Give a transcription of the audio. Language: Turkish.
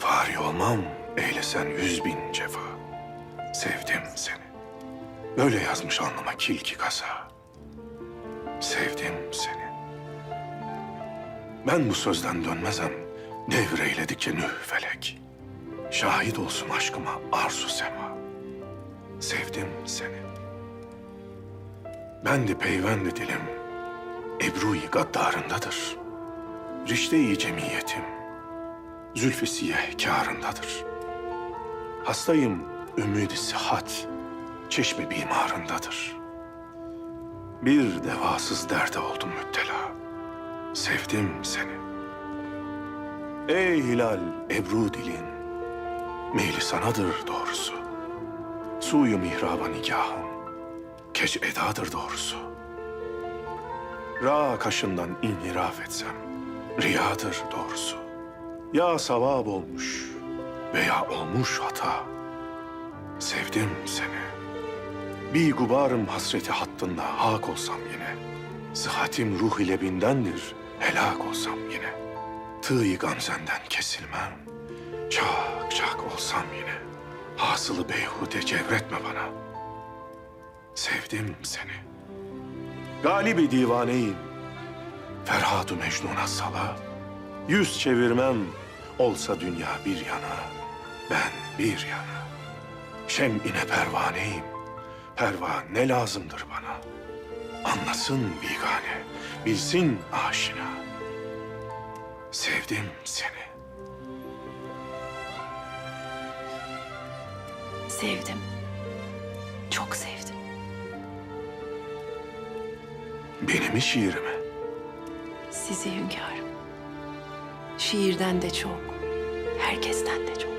Fari olmam eylesen yüz bin cefa. Sevdim seni. Böyle yazmış alnıma kilki kasa. Sevdim seni. Ben bu sözden dönmezem devir eyledikçe nüh felek. Şahit olsun aşkıma arzu sema. Sevdim seni. Ben de peyvendi dilim, Ebru-i gaddarındadır. Rişte-i cemiyetim, zülfü siyeh kârındadır. Hastayım ümid-i sıhhat, çeşme bimarındadır. Bir devasız derde oldum müptela. Sevdim seni. Ey hilal Ebru dilin, meyli sanadır doğrusu. Suyu mihraba nikahım, keş edadır doğrusu. Ra kaşından inhiraf etsem, riyadır doğrusu. Ya savab olmuş veya olmuş hata. Sevdim seni. Bir gubarım hasreti hattında hak olsam yine. Sıhhatim ruh ile bindendir, helak olsam yine. Tığ gamzenden kesilmem, çak çak olsam yine. Hasılı beyhude cevretme bana. Sevdim seni. Galibi divaneyim. Ferhadu Mecnun'a sala. Yüz çevirmem olsa dünya bir yana. Ben bir yana. Şem'ine pervaneyim. Pervane lazımdır bana. Anlasın bigane, bilsin aşina. Sevdim seni. Sevdim. Çok sevdim. Beni mi şiirimi? Sizi hünkârım. Şiirden de çok, herkesten de çok.